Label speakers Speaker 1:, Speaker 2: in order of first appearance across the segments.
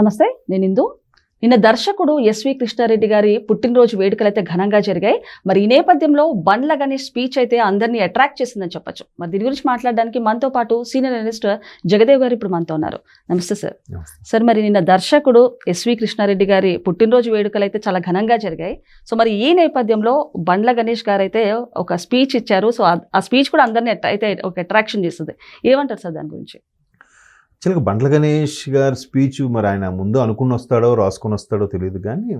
Speaker 1: నమస్తే నేను ఇందు. నిన్న దర్శకుడు ఎస్వి కృష్ణారెడ్డి గారి పుట్టినరోజు వేడుకలు అయితే ఘనంగా జరిగాయి. మరి ఈ నేపథ్యంలో బండ్ల గణేష్ స్పీచ్ అయితే అందరినీ అట్రాక్ట్ చేసిందని చెప్పొచ్చు. మరి దీని గురించి మాట్లాడడానికి మనతో పాటు సీనియర్ అనలిస్ట్ జగదేవ్ గారు ఇప్పుడు మనతో ఉన్నారు. నమస్తే సార్. సార్ మరి నిన్న దర్శకుడు ఎస్వి కృష్ణారెడ్డి గారి పుట్టినరోజు వేడుకలు అయితే చాలా ఘనంగా జరిగాయి. సో మరి ఈ నేపథ్యంలో బండ్ల గణేష్ గారు అయితే ఒక స్పీచ్ ఇచ్చారు. సో ఆ- స్పీచ్ కూడా అందరినీ అయితే ఒక అట్రాక్షన్ చేస్తుంది. ఏమంటారు సార్ దాని గురించి?
Speaker 2: యాక్చువల్గా బండ్ల గణేష్ గారి స్పీచ్ మరి ఆయన ముందు అనుకుని వస్తాడో రాసుకొని వస్తాడో తెలియదు కానీ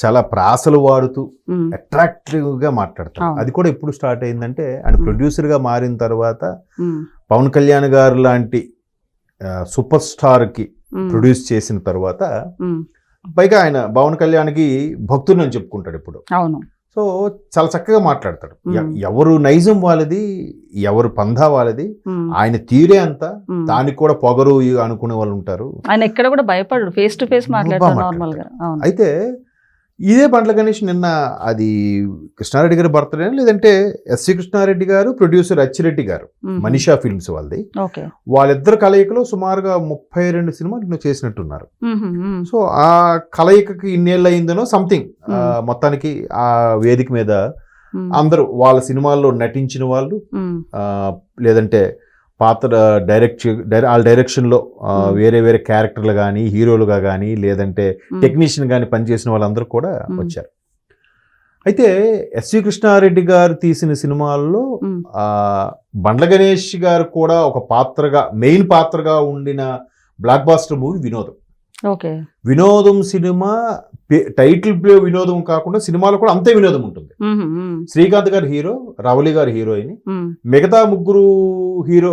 Speaker 2: చాలా ప్రాసలు వాడుతూ
Speaker 1: ఉమ్,
Speaker 2: అట్రాక్టివ్గా మాట్లాడతాడు. అది కూడా ఎప్పుడు స్టార్ట్ అయిందంటే ఆయన
Speaker 1: Hmm.
Speaker 2: ప్రొడ్యూసర్గా మారిన తర్వాత పవన్ కళ్యాణ్ గారు లాంటి సూపర్ స్టార్కి
Speaker 1: ఉమ్,
Speaker 2: ప్రొడ్యూస్ చేసిన తర్వాత పైగా ఆయన పవన్ కళ్యాణ్కి భక్తుడు అని చెప్పుకుంటాడు ఇప్పుడు.
Speaker 1: అవును.
Speaker 2: సో చాలా చక్కగా మాట్లాడతాడు. ఎవరు నైజం వాళ్ళది ఎవరు పంధా వాళ్ళది ఆయన తీరే అంత. దానికి కూడా పొగరు అనుకునే వాళ్ళు ఉంటారు.
Speaker 1: ఆయన ఎక్కడ కూడా భయపడడు. ఫేస్ టు ఫేస్ మాట్లాడతాడు
Speaker 2: బాగా
Speaker 1: నార్మల్గా.
Speaker 2: అయితే ఇదే బండ్ల గణేష్ నిన్న అది కృష్ణారెడ్డి గారి బర్త్డే లేదంటే ఎస్వి కృష్ణారెడ్డి గారు ప్రొడ్యూసర్ అచ్చిరెడ్డి గారు మనీషా ఫిల్మ్స్ వాళ్ళది. వాళ్ళిద్దరు కలయికలో సుమారుగా ముప్పై రెండు సినిమాలు చేసినట్టున్నారు. సో ఆ కలయికకి ఇన్నేళ్ళు అయిందనో సంథింగ్ మొత్తానికి ఆ వేదిక మీద అందరూ వాళ్ళ సినిమాల్లో నటించిన వాళ్ళు లేదంటే పాత్ర డైరెక్ట్ వాళ్ళ డైరెక్షన్లో. వేరే వేరే క్యారెక్టర్లు కానీ హీరోలుగా కానీ లేదంటే టెక్నీషియన్ కానీ పనిచేసిన వాళ్ళందరూ కూడా. వచ్చారు అయితే ఎస్వి కృష్ణారెడ్డి గారు తీసిన సినిమాల్లో బండ్ల గణేష్ గారు కూడా ఒక పాత్రగా మెయిన్ పాత్రగా ఉండిన blockbuster movie Vinodam
Speaker 1: okay.
Speaker 2: Vinodam cinema title play Vinodam కాకుండా సినిమాలో కూడా అంతే వినోదం ఉంటుంది. శ్రీకాంత్ గారు హీరో రవలి గారు హీరోయిన్. మిగతా ముగ్గురు హీరో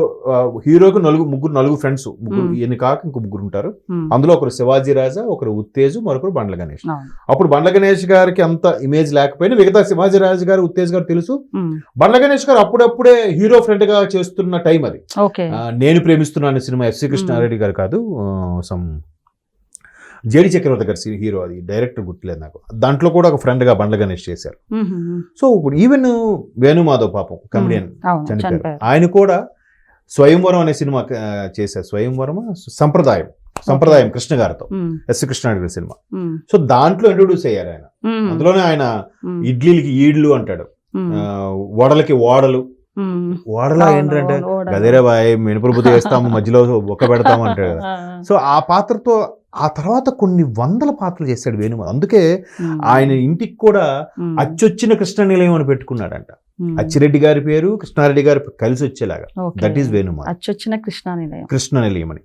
Speaker 2: హీరోకి నలుగురు ముగ్గురు నలుగురు ఫ్రెండ్స్. ముగ్గురు. ఈయన కాక ఇంకో ముగ్గురు ఉంటారు. అందులో ఒకరు శివాజీ రాజా ఒకరు ఉత్తేజు మరొకరు బండ్ల గణేష్. అప్పుడు బండ్ల గణేష్ గారికి అంత ఇమేజ్ లేకపోయినా మిగతా శివాజీ రాజు గారు ఉత్తేజ్ గారు తెలుసు. బండ్ల గణేష్ గారు అప్పుడప్పుడే హీరో ఫ్రెండ్గా చేస్తున్న టైం అది. నేను ప్రేమిస్తున్నాను సినిమా ఎస్సి కృష్ణారెడ్డి గారు కాదు సమ్ జేడి చక్రవర్తి గారి హీరో అది డైరెక్టర్ గుర్తులేదు నాకు. దాంట్లో కూడా ఒక ఫ్రెండ్గా బండ్ల గణేష్ చేశారు. సో ఇప్పుడు ఈవెన్ వేణుమాధవ్ పాపం కమెడియన్ చనిపోయారు. ఆయన కూడా స్వయంవరం అనే సినిమా చేశారు. స్వయంవరం సంప్రదాయం. సంప్రదాయం కృష్ణ గారితో. ఎస్. కృష్ణారెడ్డి గారి సినిమా. సో దాంట్లో ఇంట్రొడ్యూస్ అయ్యారు ఆయన. అందులోనే ఆయన ఇడ్లీలకి ఈడ్లు అంటాడు. వడలకి ఓడలు ఓడలా ఏంటంటే. గదేరే బాయ్ మినపరుబుద్ధి వేస్తాము మధ్యలో ఒక్క పెడతాము అంటాడు సో ఆ పాత్రతో ఆ తర్వాత కొన్ని వందల పాత్రలు చేశాడు వేణు అందుకే ఆయన ఇంటికి కూడా అచ్చొచ్చిన కృష్ణ నిలయం అని పెట్టుకున్నాడంట. అచ్చిరెడ్డి గారి పేరు కృష్ణారెడ్డి గారి కలిసి వచ్చేలాగా. That is Venu Madhav.
Speaker 1: అచ్చొచ్చిన Krishna నిలయం.
Speaker 2: కృష్ణ నిలయం అని.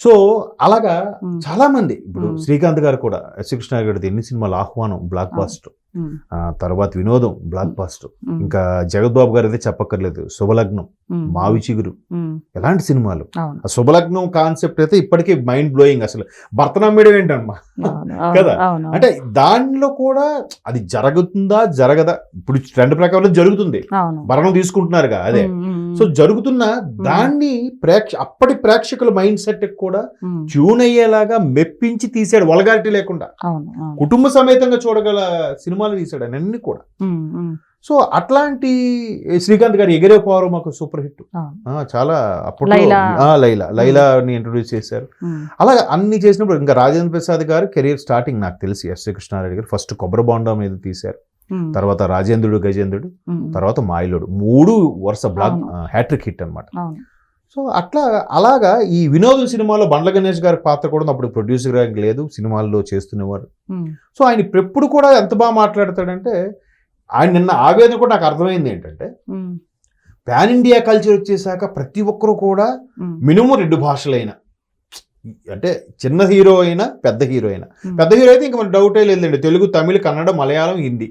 Speaker 2: సో అలాగా చాలా మంది ఇప్పుడు. శ్రీకాంత్ గారు కూడా ఎస్ కృష్ణ గారిది ఎన్ని సినిమాలు ఆహ్వానం బ్లాక్. బాస్టర్ తర్వాత వినోదం బ్లాక్ బాస్టర్ ఇంకా జగద్బాబు గారు అయితే చెప్పక్కర్లేదు శుభలగ్నం మావి చిగురు ఎలాంటి సినిమాలు? శుభలగ్నం కాన్సెప్ట్ అయితే ఇప్పటికీ మైండ్ బ్లోయింగ్ అసలు. భర్తనమ్మేయడం ఏంటమ్మా?
Speaker 1: అవును, అవును,
Speaker 2: కదా? అంటే దానిలో కూడా అది జరుగుతుందా జరగదా? ఇప్పుడు ట్రెండ్ ప్రకారం జరుగుతుంది. భరణం తీసుకుంటున్నారుగా అదే. సో జరుగుతున్న దాన్ని ప్రేక్ష అప్పటి ప్రేక్షకుల మైండ్ సెట్ కూడా ట్యూన్ అయ్యేలాగా మెప్పించి తీసాడు వలగారిటీ లేకుండా. కుటుంబ సమేతంగా చూడగల సినిమాలు తీసాడు ఆయన అన్ని కూడా. సో అట్లాంటి శ్రీకాంత్ గారు ఎగిరే పోరు మాకు సూపర్ హిట్. చాలా అప్పుడు
Speaker 1: లైలా.
Speaker 2: లైలా. లైలాని ఇంట్రొడ్యూస్ చేశారు. అలాగే అన్ని చేసినప్పుడు ఇంకా రాజేంద్ర ప్రసాద్ గారు కెరీర్ స్టార్టింగ్ నాకు తెలిసి ఎస్ కృష్ణారెడ్డి గారు ఫస్ట్ కొబ్బరి బాండా మీద తీశారు. తర్వాత రాజేంద్రుడు గజేంద్రుడు తర్వాత మాయిలోడు. మూడు వరుస బ్లాక్. హ్యాట్రిక్ హిట్ అన్నమాట.
Speaker 1: అవును.
Speaker 2: సో అట్లా అలాగా ఈ వినోదం సినిమాలో బండ్ల గణేష్ గారి పాత్ర కూడా అప్పుడు ప్రొడ్యూసర్ గారికి లేదు సినిమాల్లో చేస్తున్నవారు. సో ఆయన ఇప్పుడు ఎప్పుడు కూడా ఎంత బాగా మాట్లాడతాడంటే ఆయన నిన్న ఆవేదన కూడా నాకు అర్థమైంది ఏంటంటే పాన్ ఇండియా కల్చర్ వచ్చేసాక ప్రతి ఒక్కరు కూడా మినిమం రెండు భాషలైన అంటే చిన్న హీరో అయినా పెద్ద హీరో అయినా. పెద్ద హీరో అయితే ఇంకా మన డౌటే లేదండి తెలుగు తమిళ కన్నడ మలయాళం హిందీ.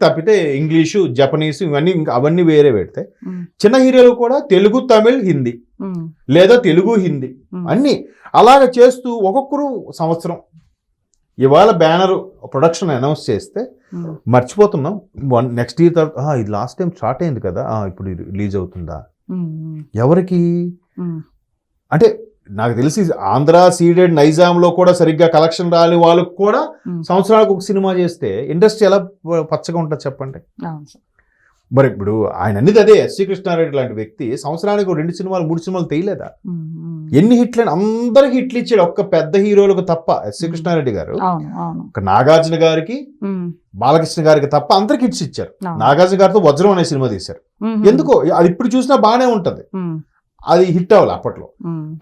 Speaker 2: తప్పితే ఇంగ్లీషు జపనీస్ ఇవన్నీ అవన్నీ వేరే పెడితే
Speaker 1: ఉమ్,
Speaker 2: చిన్న హీరోలు కూడా తెలుగు తమిళ్ హిందీ లేదా తెలుగు హిందీ అన్నీ అలాగ చేస్తూ ఒక్కొక్కరు సంవత్సరం ఇవాళ బ్యానర్ ప్రొడక్షన్ అనౌన్స్ చేస్తే మర్చిపోతున్నాం. వన్ నెక్స్ట్ ఇయర్ తర్వాత "ఆ, ఇది లాస్ట్ టైం స్టార్ట్ అయింది కదా ఇప్పుడు రిలీజ్ అవుతుందా? ఎవరికి? అంటే నాకు తెలిసి ఆంధ్ర సీడెడ్ నైజాంలో కూడా సరిగ్గా కలెక్షన్ రాని వాళ్ళకు కూడా సంవత్సరాలకు ఒక సినిమా చేస్తే ఇండస్ట్రీ ఎలా పచ్చగా ఉంటుంది చెప్పండి? మరి ఇప్పుడు ఆయన అనేది అదే ఎస్సీ కృష్ణారెడ్డి లాంటి వ్యక్తి సంవత్సరానికి రెండు సినిమాలు మూడు సినిమాలు
Speaker 1: ఉమ్.
Speaker 2: ఎన్ని హిట్లు అందరికి హిట్లు ఇచ్చాడు ఒక్క పెద్ద హీరోలకు తప్ప ఎస్సీ కృష్ణారెడ్డి గారు. ఒక నాగార్జున గారికి బాలకృష్ణ గారికి తప్ప అందరికి హిట్స్ ఇచ్చారు. నాగార్జున గారితో వజ్రం అనే సినిమా తీశారు. ఎందుకో? అది ఇప్పుడు చూసినా బాగానే ఉంటది. అది హిట్ అవ్వాలి అప్పట్లో.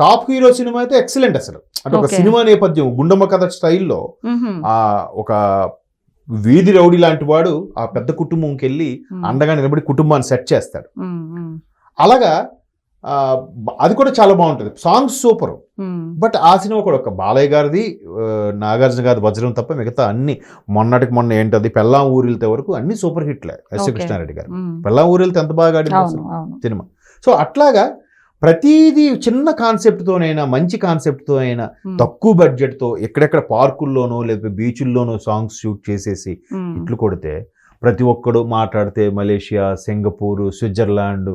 Speaker 2: టాప్ హీరో సినిమా అయితే ఎక్సలెంట్ అసలు. అంటే ఒక. సినిమా నేపథ్యం గుండమ్మ కథ స్టైల్లో ఆ ఒక వీధి రౌడీ లాంటి వాడు ఆ పెద్ద కుటుంబంకి వెళ్ళి అండగా నిలబడి కుటుంబాన్ని సెట్ చేస్తాడు. అలాగా అది కూడా చాలా బాగుంటుంది. సాంగ్స్ సూపర్ బట్ ఆ సినిమా కూడా ఒక బాలయ్య గారిది నాగార్జున గారి వజ్రం తప్ప మిగతా అన్ని మొన్నటికి మొన్న ఏంటది పెళ్ళాం ఊరిల్తే వరకు అన్ని సూపర్ హిట్లే. Yes
Speaker 1: Okay.
Speaker 2: కృష్ణారెడ్డి గారు. పెళ్ళాం ఊరిల్తే ఎంత బాగా ఆడింది సినిమా. సో అట్లాగా ప్రతిదీ చిన్న కాన్సెప్ట్తోనైనా మంచి కాన్సెప్ట్తో అయినా తక్కువ బడ్జెట్తో ఎక్కడెక్కడ పార్కుల్లోనో లేకపోతే బీచుల్లోనో సాంగ్స్ షూట్ చేసేసి ఇట్లు కొడితే ప్రతి ఒక్కడు మాట్లాడితే మలేషియా సింగపూర్ స్విట్జర్లాండ్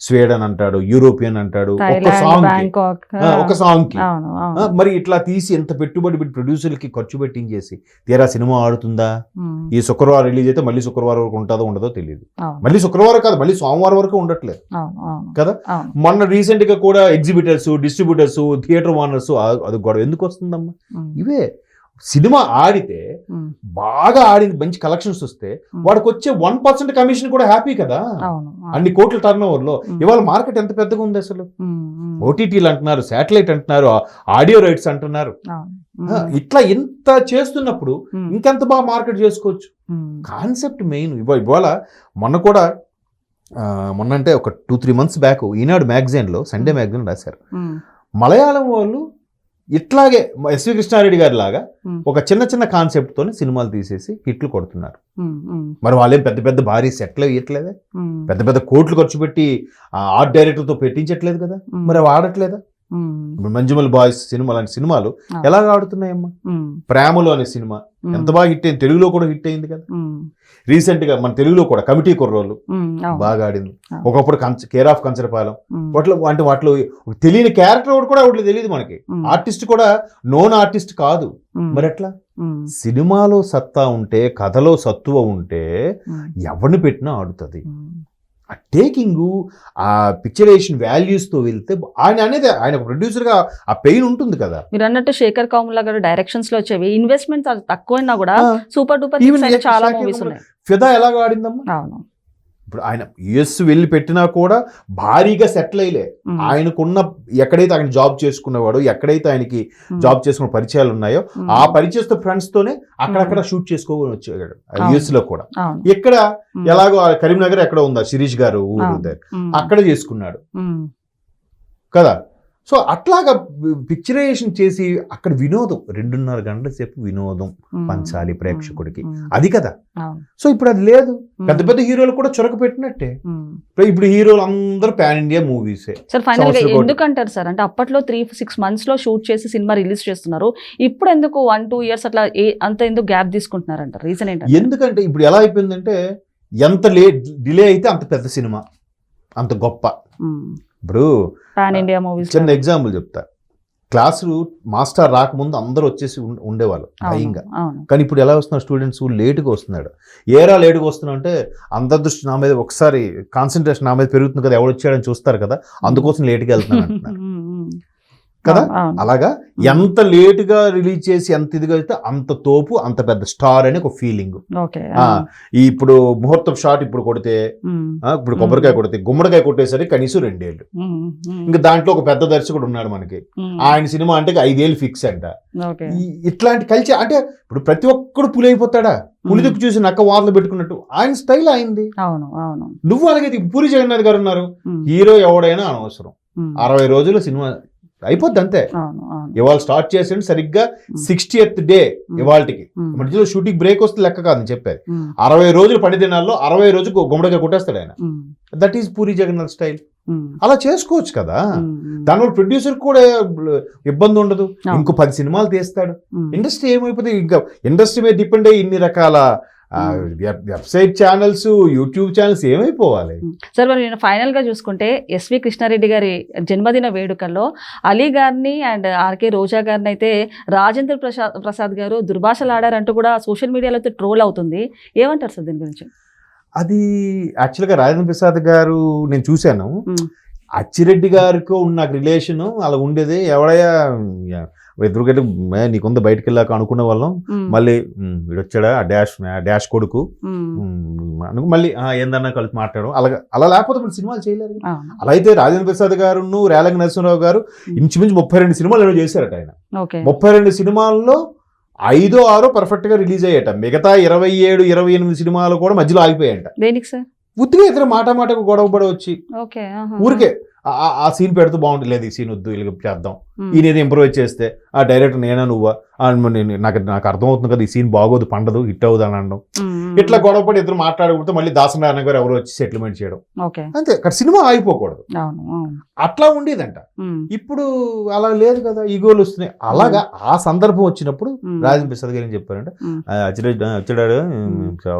Speaker 2: స్వీడన్ అంటాడు యూరోపియన్ అంటాడు ఒక సాంగ్ ఒక
Speaker 1: సాంగ్కి.
Speaker 2: మరి ఇట్లా తీసి ఎంత పెట్టుబడి పెట్టి ప్రొడ్యూసర్లకి ఖర్చు పెట్టించేసి తీరా సినిమా ఆడుతుందా? ఈ శుక్రవారం రిలీజ్ అయితే మళ్ళీ శుక్రవారం వరకు ఉంటుందో ఉండదో తెలియదు మళ్ళీ శుక్రవారం కాదు మళ్ళీ సోమవారం వరకు ఉండట్లేదు. కదా? మొన్న రీసెంట్గా కూడా ఎగ్జిబిటర్స్ డిస్ట్రిబ్యూటర్స్ థియేటర్ ఓనర్స్ అది గొడవ ఎందుకు వస్తుందమ్మా? ఇవే. సినిమా ఆడితే బాగా ఆడింది మంచి కలెక్షన్స్ వస్తే. వాడికి వచ్చే వన్ పర్సెంట్ కమిషన్ కూడా హ్యాపీ కదా. అన్ని కోట్ల టర్న్
Speaker 1: ఓవర్లో.
Speaker 2: ఇవాళ మార్కెట్ ఎంత పెద్దగా ఉంది అసలు? ఓటీటీలు అంటున్నారు శాటిలైట్ అంటున్నారు ఆడియో రైట్స్ అంటున్నారు. ఇట్లా ఇంత చేస్తున్నప్పుడు ఇంకెంత బాగా మార్కెట్ చేసుకోవచ్చు? కాన్సెప్ట్ మెయిన్ ఇవాళ మొన్న కూడా ఆ, మొన్న అంటే ఒక two three months back Eenadu మ్యాగజైన్లో Sunday magazine రాశారు. మలయాళం వాళ్ళు ఇట్లాగే ఎస్వి కృష్ణారెడ్డి గారి లాగా ఒక చిన్న చిన్న కాన్సెప్ట్తోనే సినిమాలు తీసేసి హిట్లు కొడుతున్నారు. మరి వాళ్ళేం పెద్ద పెద్ద భారీ సెట్లు ఇవ్వట్లేదే పెద్ద పెద్ద కోట్లు ఖర్చు పెట్టి ఆర్ట్ డైరెక్టర్తో పెట్టించట్లేదు కదా? మరి ఇప్పుడు మంజుమల్ బాయ్స్ సినిమా లాంటి సినిమాలు. ఎలా ఆడుతున్నాయమ్మా? ప్రేమలో అనే సినిమా. ఎంత బాగా హిట్ అయింది? తెలుగులో కూడా హిట్ అయింది కదా. రీసెంట్గా మన తెలుగులో కూడా కమిటీ కుర్రోళ్ళు బాగా ఆడింది. ఒకప్పుడు కేర్ ఆఫ్ కంచరపాలెం. వాటిలో అంటే వాటిలో తెలియని క్యారెక్టర్ ఒకటి కూడా వాటిలో తెలియదు మనకి. ఆర్టిస్ట్ కూడా నోన్ ఆర్టిస్ట్ కాదు. మరి ఎట్లా? సినిమాలో సత్తా ఉంటే కథలో సత్తువ ఉంటే ఎవరిని పెట్టినా ఆడుతుంది. ఆ టేకింగ్ ఆ పిక్చరేషన్ వాల్యూస్తో వెళ్తే ఆయన అనేది ఆయన ప్రొడ్యూసర్గా ఆ పెయిన్ ఉంటుంది కదా.
Speaker 1: మీరు అన్నట్టు శేఖర్ కౌముల్లా గారు డైరెక్షన్స్లో వచ్చేవి ఇన్వెస్ట్మెంట్ తక్కువైనా కూడా సూపర్ డూపర్ చాలా మూవీస్ ఉన్నాయి.
Speaker 2: ఫిదా ఎలాగ ఆడిందమ్మా?
Speaker 1: అవును.
Speaker 2: ఇప్పుడు ఆయన యుఎస్ వెళ్ళి పెట్టినా కూడా భారీగా సెటిల్ అయ్యలే. ఆయనకున్న ఎక్కడైతే ఆయన జాబ్ చేసుకున్నవాడు ఎక్కడైతే ఆయనకి జాబ్ చేసుకున్న పరిచయాలు ఉన్నాయో ఆ పరిచయస్తో ఫ్రెండ్స్ తోనే అక్కడక్కడ షూట్ చేసుకోని వచ్చాడు.
Speaker 1: అవును.
Speaker 2: యుఎస్లో కూడా ఇక్కడ ఎలాగో కరీంనగర్ ఎక్కడ ఉందా? శిరీష్ గారు ఊరు అక్కడ చేసుకున్నాడు. కదా? సో అట్లాగా పిక్చరైజేషన్ చేసి అక్కడ వినోదం రెండున్నర గంటల సేపు వినోదం పంచాలి ప్రేక్షకుడికి. అది కదా. సో ఇప్పుడు అది లేదు పెద్ద పెద్ద హీరోలు కూడా చొరక పెట్టినట్టే. ఇప్పుడు హీరోలు అందరూ పాన్ ఇండియా మూవీసే.
Speaker 1: సార్ ఫైనల్గా
Speaker 2: సంవత్సరం కోటి.
Speaker 1: ఎందుకు అంటారు సార్? అంటే అప్పట్లో త్రీ సిక్స్ మంత్స్లో షూట్ చేసి సినిమా రిలీజ్ చేస్తున్నారు. ఇప్పుడు ఎందుకు వన్ టూ ఇయర్స్ అట్లా అంత ఎందుకు గ్యాప్ తీసుకుంటున్నారంట? రీజన్ ఏంటంటే?
Speaker 2: ఎందుకంటే ఇప్పుడు ఎలా అయిపోయిందంటే ఎంత లేట్ డిలే అయితే అంత పెద్ద సినిమా. అంత గొప్ప. ఇప్పుడు చిన్న ఎగ్జాంపుల్ చెప్తా. క్లాసులు మాస్టర్ రాకముందు అందరూ వచ్చేసి ఉండేవాళ్ళు భయంగా. కానీ ఇప్పుడు ఎలా వస్తున్నారు స్టూడెంట్స్ లేటుగా వస్తున్నాడు. ఏరా లేటుగా వస్తున్నా అంటే అందరి దృష్టి నా మీద ఒకసారి కాన్సన్ట్రేషన్ నా మీద పెరుగుతుంది కదా ఎవడు వచ్చాడని చూస్తారు కదా అందుకోసం లేటుగా వెళ్తున్నాను అంటున్నారు. కదా? అలాగా? ఎంత లేటుగా రిలీజ్ చేసి ఎంత ఇదిగా అయితే అంత తోపు అంత పెద్ద స్టార్ అని ఒక ఫీలింగ్. ఇప్పుడు ముహూర్తం షాట్ ఇప్పుడు కొడితే ఇప్పుడు కొబ్బరికాయ కొడితే గుమ్మడికాయ కొట్టేసరికి కనీసం రెండేళ్ళు. ఇంకా దాంట్లో ఒక పెద్ద దర్శకుడు ఉన్నాడు మనకి. ఆయన సినిమా అంటే ఐదేళ్ళు ఫిక్స్ అంట. ఇట్లాంటి కల్చర్ అంటే ఇప్పుడు ప్రతి ఒక్కడు పులి అయిపోతాడా పులిదుకు చూసి నక్క వార్తలు పెట్టుకున్నట్టు ఆయన స్టైల్ అయింది.
Speaker 1: అవును అవును.
Speaker 2: నువ్వు అలాగే పూరి జగన్నాథ్ గారు ఉన్నారు. హీరో ఎవడైనా అనవసరం. అరవై రోజులు సినిమా అయిపోద్ది అంతే ఇవాళ స్టార్ట్ చేసిండు సరిగ్గా సిక్స్టీ ఎత్ డే ఇవాళకి. మధ్యలో షూటింగ్ బ్రేక్ వస్తే లెక్క కాదని చెప్పారు అరవై రోజులు పని దినాల్లో అరవై రోజు గుమ్మడిగా కొట్టేస్తాడు ఆయన. That is Puri Jagannadh style అలా చేసుకోవచ్చు కదా. దానివల్ల ప్రొడ్యూసర్ కూడా ఇబ్బంది ఉండదు. ఇంకో పది సినిమాలు తీస్తాడు. ఇండస్ట్రీ ఏమైపోతుంది ఇంకా ఇండస్ట్రీ మీద డిపెండ్ అయ్యి ఇన్ని రకాల వెబ్సైట్ ఛానల్స్ యూట్యూబ్ ఛానల్స్ ఏమైపోవాలి?
Speaker 1: సార్ మరి నేను ఫైనల్గా చూసుకుంటే ఎస్వి కృష్ణారెడ్డి గారి జన్మదిన వేడుకల్లో అలీ గారిని అండ్ ఆర్కే రోజా గారిని అయితే రాజేంద్ర ప్రసాద్ ప్రసాద్ గారు దుర్భాషలు ఆడారంటూ కూడా సోషల్ మీడియాలో అయితే ట్రోల్ అవుతుంది. ఏమంటారు సార్ దీని గురించి?
Speaker 2: అది యాక్చువల్గా రాజేంద్ర ప్రసాద్ గారు నేను చూశాను.
Speaker 1: ఉమ్.
Speaker 2: అచ్చిరెడ్డి గారికి ఉన్న నాకు రిలేషన్ అలా ఉండేది. ఎవడయ్యా? ఎదురుగడ్డ నీకుంది బయటికి వెళ్ళాక అనుకునే వాళ్ళం. మళ్ళీ "ఉమ్, వీడు వచ్చాడా ఆ డాష్ ఆ డాష్ కొడుకు. అనుకు మళ్ళీ "ఆ, ఏందన్నా కలిసి మాట్లాడడం. అలా అలా లేకపోతే ఇప్పుడు సినిమాలు చేయలేరు. అలా అయితే రాజేంద్ర ప్రసాద్ గారును రేలంగి నరసింహరావు గారు ఇంచుమించు ముప్పై రెండు సినిమాలు ఏమో చేశారట ఆయన. ముప్పై రెండు సినిమాల్లో ఐదో ఆరో పర్ఫెక్ట్గా రిలీజ్ అయ్యాట మిగతా ఇరవై ఏడు ఇరవై ఎనిమిది సినిమాలు కూడా మధ్యలో ఆగిపోయాయంట.
Speaker 1: దేనికి సార్?
Speaker 2: ఉత్తిగా ఇతర మాట మాటకు గొడవ పడి వచ్చి
Speaker 1: ఓకే ఆహా.
Speaker 2: ఊరికే ఆ- సీన్ పెడుతూ బాగుంటుంది లేదు ఈ సీన్ వద్దు ఇలా చేద్దాం. ఈయన ఏదో ఇంప్రూవైజ్ చేస్తే ఆ డైరెక్టర్ నేనా నువ్వా? నాకు నాకు అర్థమవుతుంది కదా ఈ సీన్ బాగోదు పండదు హిట్ అవుదు అని అనడం. ఇట్లా గొడవ పడి ఇద్దరు మాట్లాడకపోతే మళ్ళీ దాసనారాయణ గారు ఎవరు వచ్చి సెటిల్మెంట్ చేయడం. అంతే అక్కడ సినిమా ఆగిపోకూడదు. అట్లా ఉండేదంట. ఇప్పుడు అలా లేదు కదా ఈగోలు వస్తున్నాయి. అలాగా ఆ సందర్భం వచ్చినప్పుడు. రాజేంద్ర ప్రసాద్ గారు ఏం చెప్పారంటే
Speaker 1: ఉమ్.
Speaker 2: "ఆ, అచ్చిరెడ్డి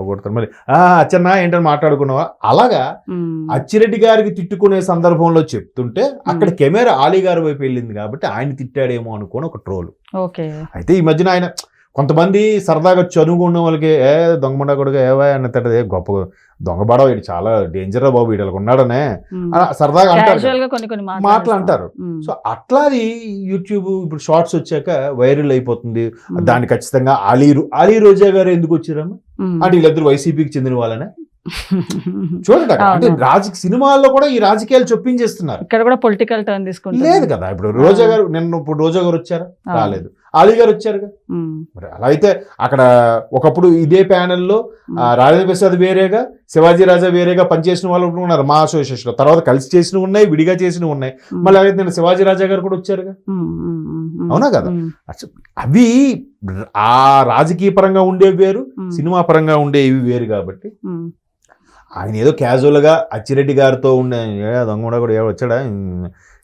Speaker 2: కొడతారు మళ్ళీ. "ఆ, అచ్చన్నా ఏంటని మాట్లాడుకున్నావా? అలాగా. అచ్చిరెడ్డి గారికి తిట్టుకునే సందర్భంలో చెప్తుంటే అక్కడ కెమెరా ఆలీ గారి వైపు వెళ్ళింది కాబట్టి ఆయన తిట్టాడేమో అనుకోని ఒక ట్రోల్
Speaker 1: ఓకే.
Speaker 2: అయితే ఈ మధ్యన ఆయన కొంతమంది సరదాగా చనువుగా ఉన్న వాళ్ళకి ఏ దొంగమండ కొడుకు ఏవా అన్నట్టు గొప్ప దొంగబడవ వీడు చాలా డేంజర్ బాబు వీడు ఉన్నాడనే. సరదాగా అంటారు.
Speaker 1: మాటలు
Speaker 2: అంటారు. సో అట్లాది యూట్యూబ్ ఇప్పుడు షార్ట్స్ వచ్చాక వైరల్ అయిపోతుంది. దాన్ని ఖచ్చితంగా అలీ అలీ రోజా గారు ఎందుకు వచ్చారమ్మా. అంటే వీళ్ళిద్దరు వైసీపీకి చెందిన వాళ్ళనే. చూడండి. అంటే
Speaker 1: అవును.
Speaker 2: రాజ సినిమాల్లో కూడా ఈ రాజకీయాలు చొప్పించేస్తున్నారు
Speaker 1: ఇక్కడ కూడా పొలిటికల్ టర్న్ తీసుకుంటుంది
Speaker 2: లేదు కదా ఇప్పుడు రోజా గారు నిన్న ఇప్పుడు రోజా గారు వచ్చారా. రాలేదు అలీ గారు వచ్చారుగా. మరి అలా అయితే అక్కడ ఒకప్పుడు ఇదే ప్యానెల్లో. రాజేంద్ర ప్రసాద్ వేరేగా శివాజీ రాజా వేరేగా పనిచేసిన వాళ్ళు కూడా ఉన్నారు మా అసోసియేషన్ తర్వాత కలిసి చేసినవి ఉన్నాయి విడిగా చేసినవి ఉన్నాయి. మళ్ళీ అలాగే నేను శివాజీ రాజా గారు కూడా వచ్చారుగా. అవునా కదా? అవి ఆ రాజకీయ పరంగా ఉండేవి వేరు. సినిమా పరంగా ఉండేవి వేరు కాబట్టి. ఆయన ఏదో క్యాజువల్గా అచ్చిరెడ్డి గారితో ఉండే దొంగ కూడా ఏ వచ్చాడా?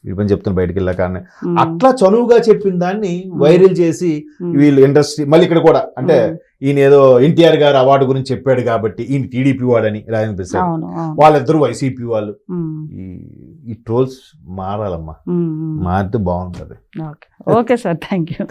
Speaker 2: పని చెప్తున్నా బయటికి వెళ్ళాక అని
Speaker 1: ఉమ్.
Speaker 2: అట్లా చనువుగా చెప్పిన దాన్ని వైరల్ చేసి. వీళ్ళు ఇండస్ట్రీ మళ్ళీ ఇక్కడ కూడా అంటే. ఈయన ఏదో ఎన్టీఆర్ గారు అవార్డు గురించి చెప్పాడు కాబట్టి ఈయన టీడీపీ వాడని రాజేంద్ర ప్రసాద్. వాళ్ళిద్దరు వైసీపీ వాళ్ళు. ఈ ఈ ట్రోల్స్ మారాలమ్మా. మారితే బాగుంటది.
Speaker 1: Okay. Okay sir. Thank you